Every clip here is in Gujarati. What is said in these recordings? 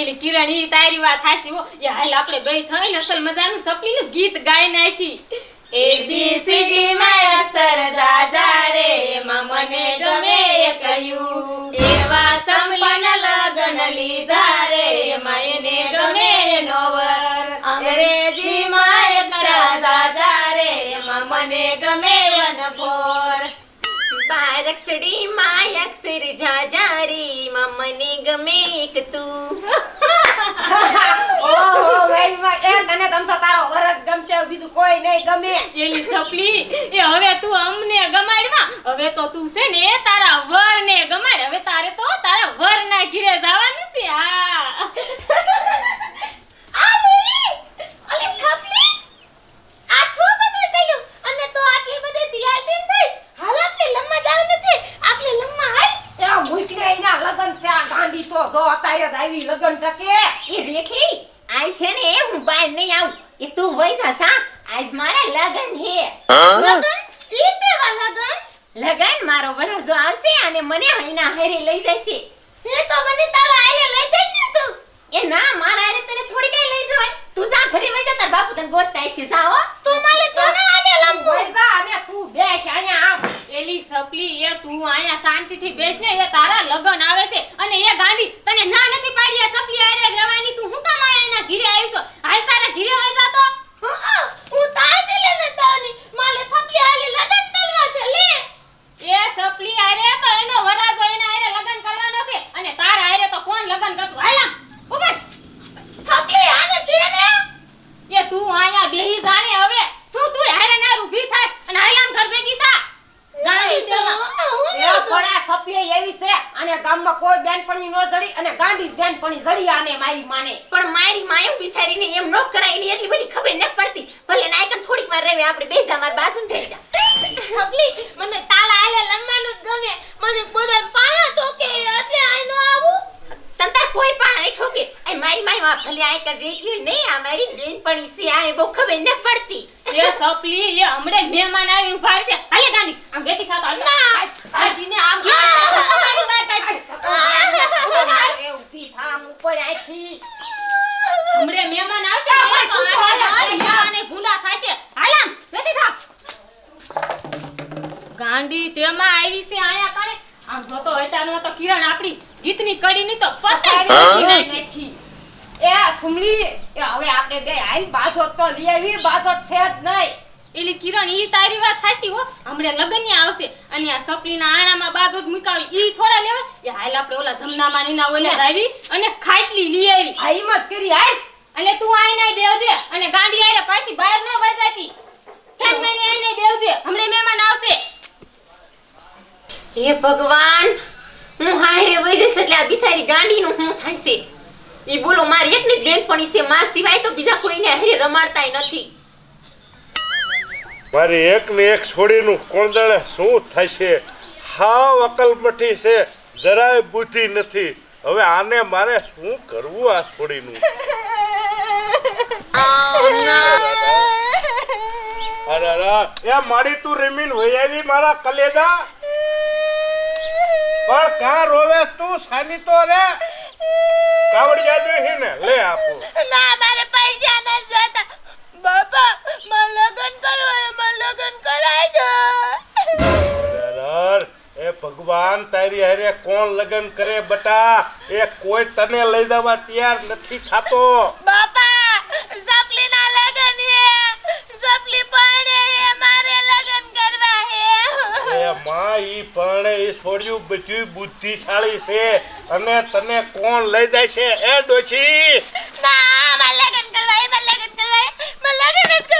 એલી કિરણ ઈ તારી વાત હાસી હો. એ હાલ આપણે બે થઈ ને અસલ મજાનું સપલીનું ગીત ગાઈ નાખી. એ બારક્ષડી માં અક્ષર જાજા રે એમાં મને ગમે એક તું. ઓહો વેરી મચ એ તને તમ તો તારો વરસ ગમશે બીજું કોઈ નહીં ગમે. એલી સપલી એ હવે તું અમને ગમાડમાં હવે તો તું છે ને તારા વર ને ગમાડ હવે તારે તો તારા વર ના ઘીરે જવાનું છે હા આલી અલે થપલી આ થો બધું કયું અને તો આટલી બધી તૈયાર થઈને થઈ હાલ આપણે લમ્મા જાવ નથી આપણે લમ્મા હાલ એ મુઈકને એના લગન છે આ ગાંડી તો જો અત્યારે જ આવી લગન છે કે એ રેખલી આજ છે ને હું બહાર નહીં આવું એ તું વઈ જા સા આજ મારા લગન હે લગન ઈ કેવા લગન લગન મારો વરસો આવશે અને મને અહીંના હારે લઈ જશે એ તો મને તારા આયે લઈ દે ને તું. એ ના મારા આયે તને થોડી કઈ લઈ જવાય. તું જા ઘરે વઈ જા તાર બાપુ તને ગોતતા હશે જા હો. તું માલે તો ના આલે લંબુ. વઈ જા અને તું બેસ અહીંયા આવ એલી સપલી એ તું અહીંયા શાંતિથી બેસ ને એ તારા લગન આવે છે. અને એ ગાંધી તને ના નથી પાડી સપલી આરે રહેવાની તું હું કામ આયા એના ઘીરે આવી છો? હાલ તારા ઘીરે વઈ તો. હા તાર દિલે ને તાની માલે થપલી આલે લગન છે એ સપલી આરે તો એનો વરાજો એના આરે લગન કરવાનો છે. અને તારા આરે તો કોણ લગન કરતું? હાલા આમ, સપલી આને દે ને. એ તું આયા બેહી જાને હવે. શું તું હારે ના રૂભી થાસ અને હાલામ ઘર ભેગી થા. ગાડી દેવા. એ થોડા સપલી એવી છે અને ગામમાં કોઈ બેનપણી નો જડી અને ગાંડી બેનપણી જડી આને મારી માને. પણ મારી માયું બિસારીને એમ ન કરાય એની એટલી બધી ખબર ન પડતી. ભલે નાયકન થોડીક વાર રહેવે આપણે બેસા માર બાજુ થઈ જા. સપલી મને જ મને બધા પાણા ઠોકે એટલે આઈ નો આવું. તંતા કોઈ પણ નહીં ઠોકે. એ મારી માયમાં ભલે આય કર રેતી નહીં આ મારી બેનપણી ઈસી આને બહુ ખબર ન પડતી. એ સપલી એ હમણે મહેમાન આવી ઊભા છે હાલે ગાની આમ બેટી ખાતો ના. આજીને આમ આ. અરે ઊભી થા આમ ઉપર આઈથી હમણે મહેમાન આવશે તો આ મહેમાને ભૂંડા થાશે હાલા આમ બેટી થા ગાંડી તેમાં આવી છે આયા કરે આમ જોતો હટાનો તો કિરણ આપડી ગીતની કડીની તો પતંગ નાખી. એ સુમલી એ હવે આપણે બે આઈ બાજોટ તો લઈ આવી બાજોટ છે જ નહીં. એલી કિરણ ઈ તારી વાત સાચી હો. હમણે લગન્યા આવશે અને આ સપલીના આણામાં બાજોટ મુકાવી ઈ થોડા લેવા. એ હાલ આપણે ઓલા જમનામાં નીના ઓલે આવી અને ખાટલી લઈ આવી. આ હિંમત કરી આય અને તું આઈને દેવજે અને ગાંડી આરે પાછી બહાર ન વઈ જાતી ચાલ મને આઈને દેવજે હમણે મહેમાન આવશે. હે ભગવાન હું હારે વઈ જઈશ એટલે આ બિસારી ગાંડીનું હું થશે એ બોલો મારી એકની બેનપણી છે માર સિવાય તો બીજા કોઈને હારે રમાડતાય નથી. મારી એક ને એક છોડીનું કોણ જાણે શું થાય છે હાવ અકલમઠી છે જરાય બુદ્ધિ નથી. હવે આને મારે શું કરવું આ છોડીનું? અરે અરે એ મારી તું રીમીન વૈયાવી મારા કલેજા? પણ કા રોવે તું? સાની તો રે. કાવડિયા જોઈ ને લે આપો. ના મારે પૈસા ન જોતા. બાપા માં લગન કરો મા લગન કરાઈ દો અરર, એ ભગવાન તારી હારે કોણ લગન કરે બટા? એ કોઈ તને લઈ જવા તૈયાર નથી થાતો. બાપા માં ઈ પણ એ છોડ્યું બધું બુદ્ધિશાળી છે. અને તને કોણ લઈ જાય છે? એ ડોચી ના માં લગન કરવા એમાં લગન કરવા માં લગન જ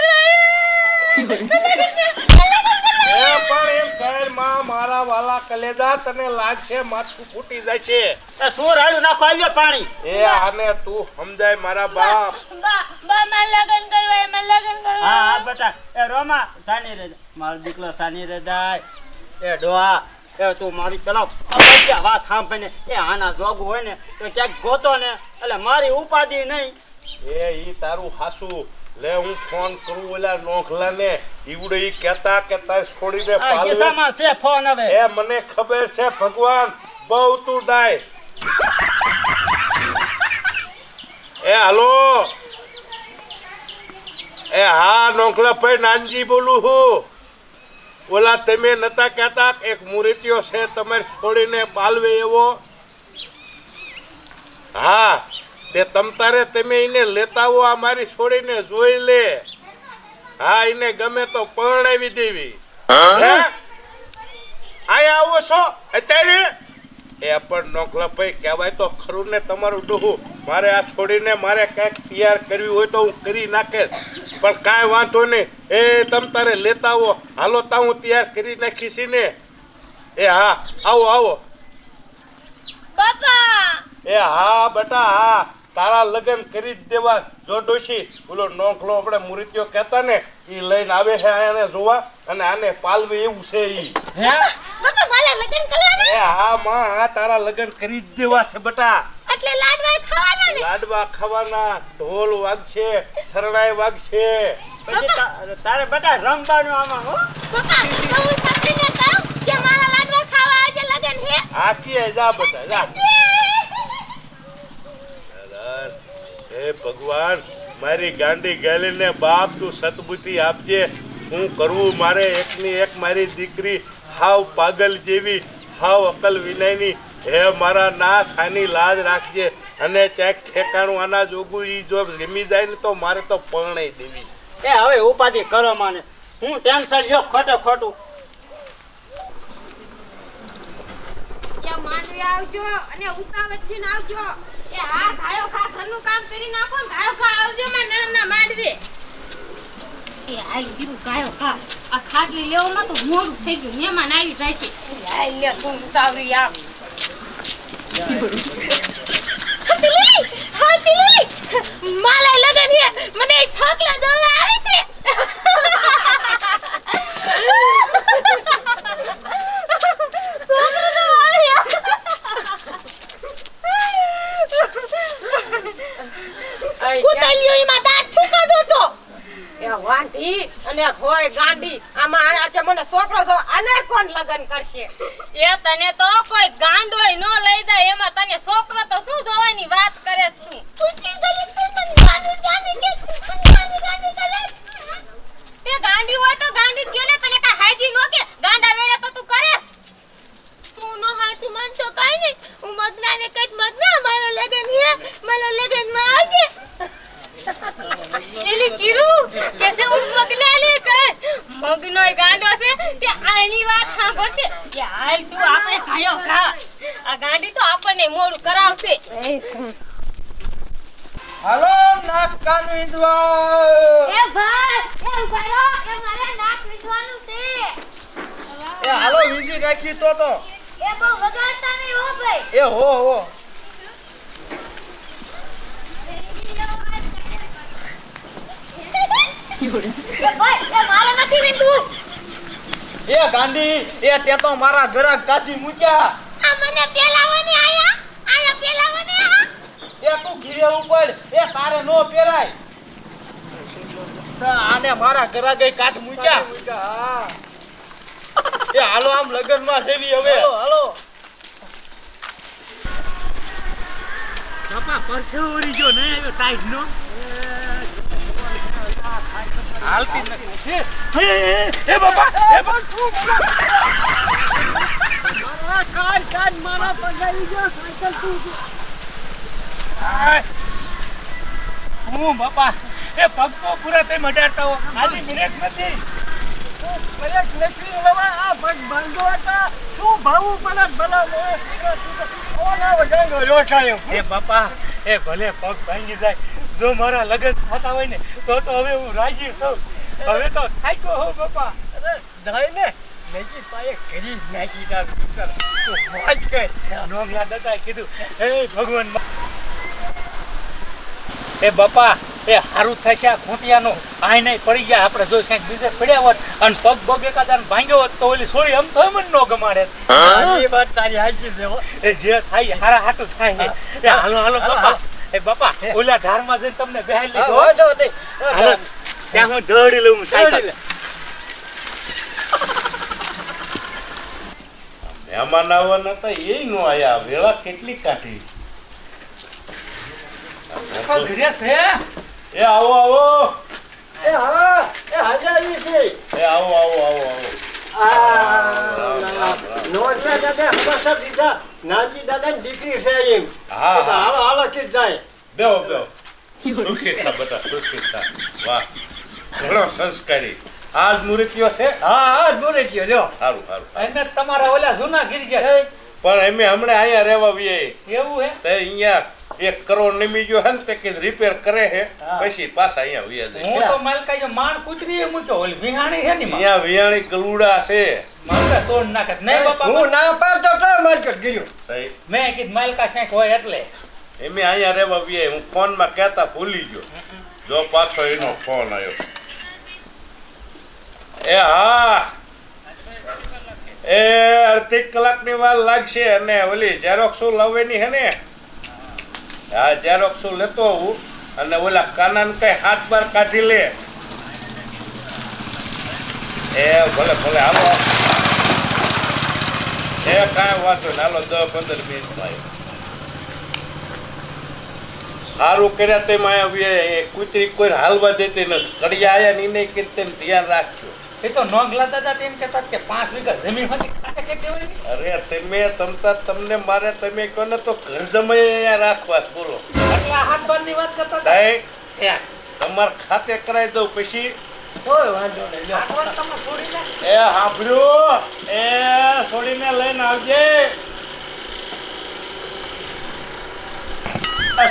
પણ એમ કરમાં મારા વાલા કલેજા તને લાગશે માથું ફૂટી જાય છે. એ શું રાડ્યું નાખો આવ્યો પાણી. એ આને તું સમજાય મારા બાપ. બા બા માં લગન કરવા એમાં આમાં સાની રે મારો દીકરો સાની રે જાય એ ડોહા એ તું મારી પેલા વાત સાંભળીને એ આના જોગું હોય ને તો ક્યાંક ગોતો ને એટલે મારી ઉપાધિ નહીં. એ ઈ તારું હાસુ. લે હું ફોન કરું ઓલા નોખલા ને ઈવડે ઈ કેતા કેતા છોડી દે કિસ્સામાં છે ફોન હવે? એ મને ખબર છે ભગવાન. બહુ તું ડાય. એ હાલો. એ હા નોખલા ભાઈ નાનજી બોલું હું. ઓલા તમે નતા કહેતા એક મૂર્તિઓ છે તમે છોડીને પાલવે એવો? હા તે તમ તારે તમે એને લેતા હો આ મારી છોડીને જોઈ લે. હા એને ગમે તો પરણાવી દેવી. હે? આયા આવો છો? અત્યારે? એ પણ નોખલા ભાઈ કહેવાય તો ખરું ને તમારું ડોહું. મારે આ છોડીને મારે કાંઈક તૈયાર કરવી હોય તો હું કરી નાખે પણ કાંઈ વાંધો નહીં. એ તમ તારે લેતા આવો. હાલો તા હું તૈયાર કરી નાખીશ ને એ હા આવો આવો. એ હા બેટા હા. તારા લગ્ન કરી જ દેવા જો ડોશી ઓલો નોખલો આપણે મૂર્તિઓ કહેતા ને એ લઈને આવે છે આને જોવા અને આને પાલવે એવું છે ઈ. હે? પપ્પા મારા લગ્ન કરવાના? એ હા માં હા તારા લગ્ન કરી જ દેવા છે બટા. એટલે લાડવા ખાવાના ને? લાડવા ખાવાના ઢોલ વાગશે શરણાઈ વાગશે. પછી તારે બટા રમવાનું આમાં હો? પપ્પા તો હું સમજીને કહું કે મારા લાડવા ખાવા આજે લગ્ન હે આ કીએ જા બટા જા અરે, હે ભગવાન મારી ગાંડી ગેલીને બાપ તું સતબુદ્ધિ આપજે. શું કરવું મારે એકની એક મારી દીકરી હાવ પાગલ જેવી હાવ અકલ વિનાયની. હે મારા નાથ આની લાજ રાખજે. અને ચેક ઠેકાણું આના જોગું ઈ જો ગમી જાય ને તો મારે તો પરણાઈ દેવી. એ હવે ઉપાધિ કરો માને. હું ટેન્શન લ્યો ખોટે ખોટું. માનવી આવજો અને ઉતાવળ આવજો. એ હા ગાયો ખા ઘરનું કામ કરી નાખો ને ગાયો ખા આવજો માં નાના માંડવે. એ હાલ ગીરું ગાયો ખા. આ ખાટલી લેવામાં તો મોડું થઈ ગયું મહેમાન આવી જાય છે આ લે તું ઉતાવળી આવ. હતીલી હે મને એક થકલા દવા આવે છે. કુતલિયો એમાં દાંત ફૂકાડો તો. એ વાંટી અને ખોય ગાંડી. આમાં આજે મને છોકરો તો આને કોણ લગન કરશે. એ તને તો કોઈ ગાંડોય ન લઈ જાય એમાં તને છોકરો તો શું જોવાની વાત કરેસ તું? તું કરે ગાંડી હોય તો ગાંડી જ કે ને તને કાંઈ હાજી નો કે? ગાંડા વેડે તો તું કરેસ તું નો હાથી મન તો કાઈ નહીં હું મગના ને કઈ મગના મારા લગન હે? મારા લગનમાં આવજે. એલી કીરું કેસે હું મગના લે કસ મગનોય ગાંડો છે તે આની વાત સાંભળશે. કે હાલ તું આપણે ખાયો ખા આ ગાંડી તો આપણને મોડું કરાવશે. હાલો નાક કાન વિંધવા. એ ભાઈ એ ઉભારો એ મારે નાક વિધવાનું છે. એ હાલો વિંધી રાખી તો તો એ બહુ વગાડતા નહીં હો ભાઈ એ હો હો એ ગાંધી એ તે તો મારા ગરાક કાઢી મૂક્યા. આ મને પેલાવાની આયા? આયા પેલાવાની આ એ તું ઘીરે ઉપર એ તારે નો પેરાય તો આને મારા ગરાકે કાઢ મૂક્યા. એ હાલો આમ લગનમાં જેવી હવે હાલો. કપા પરસે ઉરી ગયો નહીં આવ્યો ટાઈટ નો? હાલતી નથી. એ બાપા એ બાપા કાન કાન મારા પગારી ગયો સાયકલ તું હું બાપા એ પગ તો પૂરા તે મટાડતા હો ખાલી બ્રેક નથી. બ્રેક નથી હવે આ પગ બાંધો હતા. શું ભાવું પડે ભલા મોએ એ બાપા એ ભલે પગ ભાંગી જાય જો મારા લગન થતા હોય ને તો તો હવે હું રાજી છું હવે તો થાક્યો હો બાપા. અરે ડાય ને નજી પાયે કરી નાખી તાર તું મોજ કર. નોમલા દાદા કીધું હે ભગવાન એ બાપા એ હારું થશે આ ખૂંટિયાનું. આય નહીં પડી ગયા. આપણે જો ક્યાંક બીજે પડ્યા હોત અને પગ પગ એકાદાને ભાંગ્યો હોત તો ઓલી સોળી આમ તો એમ ન ગમાડે. એ વાત તારી હાજી દેવો એ જે થાય હારા હાટું થાય. એ હાલો હાલો બાપા. એ બાપા ઓલા ઢારમાં જઈને તમને બેહાઈ લીધો. હાલો ત્યાં હું દોડી લઉં સાયકલ. મહેમાન આવવાના હતા એ નો આયા. વેળા કેટલી કાઢી? ઘરે છે? એ આવો આવો. એ હા એ હાજારી છે. એ આવો આવો આવો આવો. આ નોંધના દાદા દીધા. નાનજી દાદાની દીકરી છે એમ. હા. હાલો હાલો જાય. બેહો બેહો. સુખી થા બેટા સુખી થા. વાહ. ઘણો સંસ્કારી. આજ મુરતીયો છે? હા હા દોરે થયો લ્યો. સારું સારું એને તમારા ઓલા જૂના ગીર ગયા એ, પણ અમે હમણાં અહીંયા રહેવા વીએ એવું હે? તે અહીંયા એક કરોડ નિમી ગયો હે તે કે રિપેર કરે હે પછી પાછા અહીંયા વિયા જાય. હું તો માલકા જો માણ કુતરી એ મૂક્યો ઓલ વિહાણી હે ની અહીંયા વિયાણી ગલુડા છે. માલકા તોડ નાખે. નહીં બાપા હું ના પાડતો તો માર્કેટ ગયો મેં કીધું માલકા શેક હોય એટલે. એમે અહીંયા રહેવા વીએ હું ફોનમાં કહેતા ભૂલી ગયો. જો પાછો એનો ફોન આવ્યો એ હા. એ અડધી કલાકની વાર લાગશે અને ઓલી ઝેરોક્સો લાવવાની હે ને? હા ઝેરોક્સો લેતો આવું અને ઓલા કાનાને કઈ હાથ બાર કાઢી લે. એ ભલે ભલે, હાલો. એ કાંઈ વાંધો નહીં. હાલો, દસ પંદર મિનિટ થાય સારું કર્યા તે માયા કુતરી કોઈ હાલવા દેતી નથી. કડિયા આયા ને એને કીર્તન તેમ ધ્યાન રાખજો. એ તો તેમ કહેતા કે પાંચ વીઘા જમીન હતી ખાતે કે અરે તમે તમતા તમને મારે તમે કહો ને તો ઘર જમાઈ રાખવા બોલો. એટલે આ હાથ બારની વાત કરતા હતા? તાય ખાતે કરાવી દઉં પછી. કોઈ વાંધો નહીં એ સાંભળ્યું એ છોડીને લઈને આવજે.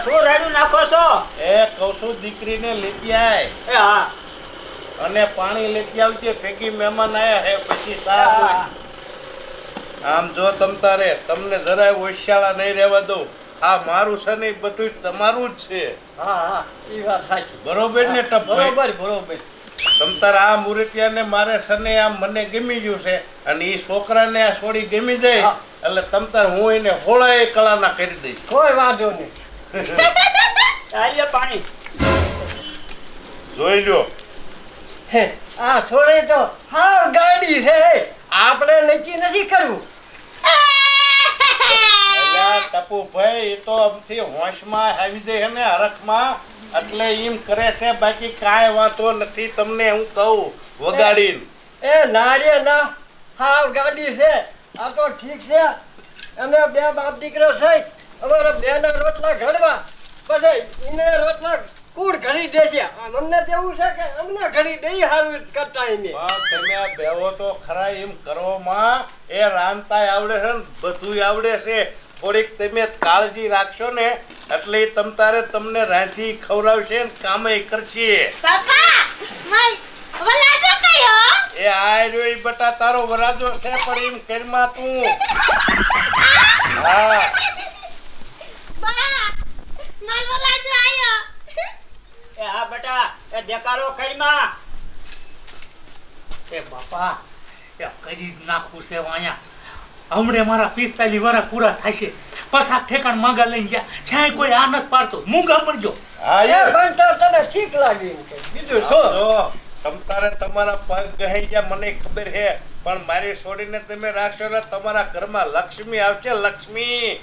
શું રાડ્યું નાખો છો? એ કૌશું દીકરીને લેતી આય. એ હા. અને પાણી લેતી આવજે ભેગી મહેમાન આયા હે પછી સા આમ જો તમ તારે તમને જરાય ઓશિયાળા નહીં રહેવા દઉં. આ મારું છે ને બધું તમારું જ છે. હા હા એ વાત સાચી. બરોબર ને ટપભાઈ? બરોબર બરોબર. તમ તારે આ મૂર્તિયાને મારે સને આમ મને ગમી ગયું છે. અને એ છોકરાને આ છોડી ગમી જાય એટલે તમ તાર હું એને હોળાએ કળાના કરી દઈશ. કોઈ વાંધો નહીં. આઈએ પાણી. જોઈ લ્યો. હે આ છોડે તો હા ગાડી છે. આપણે નક્કી નથી કરવું. ટપુ ભાઈ એ તો અમથી હોશમાં આવી જાય ને હરખમાં. એટલે એમ કરે છે બાકી કાંઈ વાંધો નથી તમને હું કહું વગાડીને. એ ના રે ના હા ગાડી છે. આ તો ઠીક છે. અમે બે બાપ દીકરો છે. અમારા બેના રોટલા ઘડવા. પછી એને રોટલા કુડ ઘડી દેશે. આ અમને તેવું છે કે અમને ઘડી દઈ હારું કરતા પણ તમે આ બેહો તો ખરા એમ કરવામાં એ રાંધતાય આવડે છે ને બધુંય આવડે છે. થોડીક તમે કાળજી રાખશો ને એટલે તમ તારે તમને રાંધી ખવડાવશે ને કામે કરશે. પપ્પા મય વલાજો કયો એ આ રહ્યો બટા તારો વરાજો છે પણ એમ કરમાં તું. હા. બા વલાજો આયો. એ હા બેટા એ દેકારો કઈમાં એ બાપા એ કરી જ છે અહીંયા? હમણે મારા પિસ્તાલીસ વર્ષ પૂરા થશે. પસાક ઠેકાણ માંગા લઈને ગયા. છાંય કોઈ આ નથી પાડતો. મૂંગા પડજો. હા એ. એ પણ તો તને ઠીક લાગી બીજું શું? જો તમ તારે તમારા પગ ગહી ગયા મને ખબર છે. પણ મારી છોડીને તમે રાખશો એટલે તમારા ઘરમાં લક્ષ્મી આવશે લક્ષ્મી.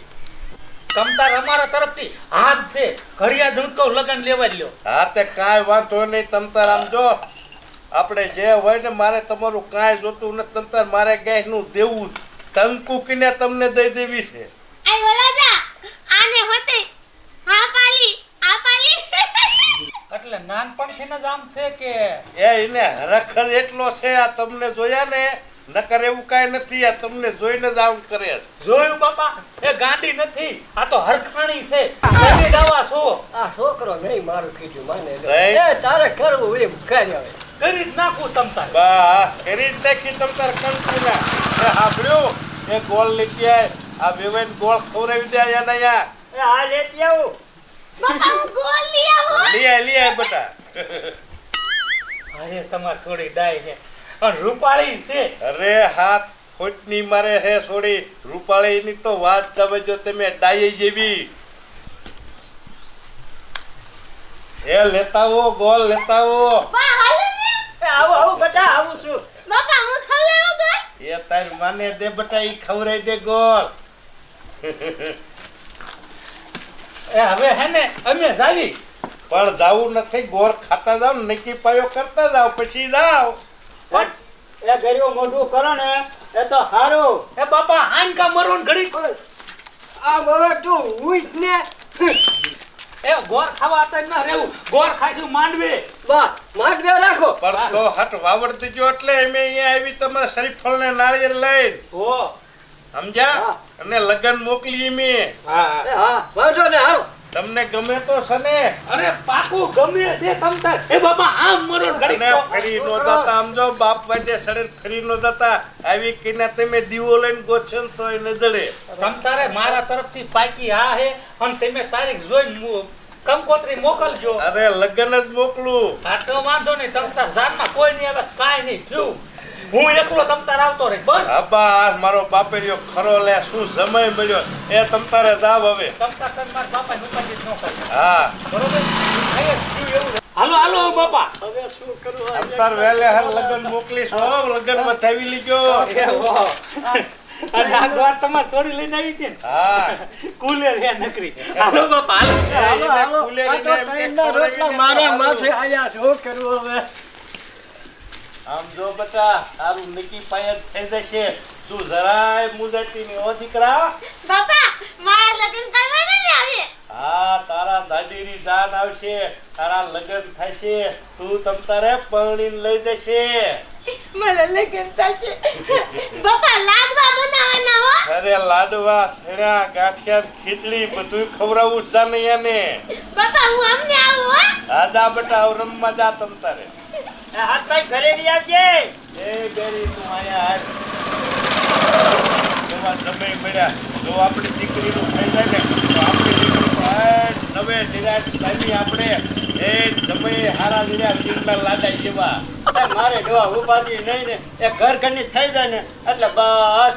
તમતાર અમારા તરફથી હાથ છે. ઘડિયા કહું લગન લેવા લ્યો હા તે કાંઈ વાંધો નહીં તમ તાર આમ જો. આપણે જે હોય ને મારે તમારું કાંઈ જોતું નથી. તમ તાર મારે ગેસનું દેવું તંકુ કીને તમને દઈ દેવી છે. આઈ વલાજા આને હોતે. હા પાલી આ પાલી. એટલે નાનપણથી જ આમ છે કે? એ એને હરખર એટલો છે આ તમને જોયા ને? નકર એવું કાંઈ નથી આ તમને જોઈને જ આમ કરે છે. જોયું બાપા? એ ગાંડી નથી આ તો હરખાણી છે. તમે દાવા છો. આ છોકરો નહીં મારું કીધું માને એ તારે કરવું એમ કરી આવે. કરી જ નાખું તમતાર બા કરી જ નાખી તમ તાર કંકુના એ સાંભળ્યું એ ગોળ લેતી આય. આ વેવાઈને ગોળ ખવરાવી દે આયા ના યા એ આ લેતી આવું. બાપા હું ગોળ લઈ આવું. લઈ આય લઈ આય બેટા. અરે તમાર છોડી ડાય છે. રૂપાળી છે. અરે હાથ ખોટની મારે હે છોડી. રૂપાળીની તો વાત સમજો તમે ડાઈ જેવી. એ લેતાવો ગોળ લેતાવો બા હાલો ને? એ આવું આવું બેટા આવું છું. બાપા હું ખવડાવું ગોળ એ તાર માને દે બેટા ઈ ખવરાઈ દે ગોલ એ હવે હે ને અમે જાવી. પણ જાવું નથી ગોળ ખાતા જાવ ને નક્કી પાયો કરતા જાવ પછી જાવ પણ એ ગરીઓ મોઢું કરો ને એ તો સારું એ બાપા હાન મરો ને ઘડી? આ હવે તું ઉઈસ ને. એ ગોર ખાવા તો ન રહેવું. ગોર ખાઈશું માંડવી. બા માંડવે રાખો. પણ તો હટ વાવડ દીજો એટલે અમે અહીંયા આવી તમારા શરીફળ ને નાળિયેર લઈને. ઓ. સમજ્યા? હા. અને લગન મોકલી મેં. હા હા વાંધો ને હાલો. તમને ગમે તો સને અરે પાકું ગમે છે તમ એ બાબા આમ મરો ને ઘડી ફરી નો દાતા આમ જો બાપ વાજે શરીર ફરી નો દાતા આવી કીના તમે દીવો લઈને ગોછન તો તોય ન જડે. તમ તારે મારા તરફથી પાકી આ હે અને તમે તારીખ જોઈ કંકોત્રી મોકલજો. અરે લગન જ મોકલું. આ તો વાંધો નહીં તમતા જાનમાં કોઈ નહીં આવે કાંઈ નહીં થયું. હું એકલો તમતાર આવતો રહે બસ. આબા મારો બાપે ખરો લે શું સમય મળ્યો? એ તમ તારે જાવ હવે. તમતા કર માર બાપા નુકસાન ન કરે. હા. બરોબર. હાલો હાલો બાપા. હવે શું કરું? તમ વેલે હાલ લગન મોકલીશ હો લગનમાં થાવી લીજો. અને આ તમારે છોડી લઈને આવી છે ને? હા. કુલે રે નકરી. હાલો બાપા હાલો. હાલો રોટલા મારા માથે આયા શું હવે? આમ જો બટા તારું નિકી પાયત થઈ જશે. તું જરાય મુજાતી ની ઓ દીકરા. બાપા માર લગન કરવાના ને આવે હા તારા દાદીની જાન આવશે. તારા લગ્ન થશે. તું તમ તારે પરણી લઈ જશે. મારા લગન થશે. બાપા લાડવા બનાવવાના હો. અરે લાડવા સડ્યા ગાંઠિયા ખીચડી બધું જ જાને એને. બાપા હું અમને આવું હો. આજા બટા રમવા જા તમ તારે. હાથ ભાઈ ઘરે લઈ આવજે. એ બેરી તું આયા હાલ. એવા સમય મળ્યા. જો આપણી દીકરીનું થઈ જાય ને તો આપણી દીકરી તો નવે નિરાશ પામી આપણે. એ સમયે હારા નિરાશ દીકરા લાડા જેવા. મારે જોવા ઉપાધિ નહીં ને. એ ઘર ઘરની થઈ જાય ને. એટલે બસ.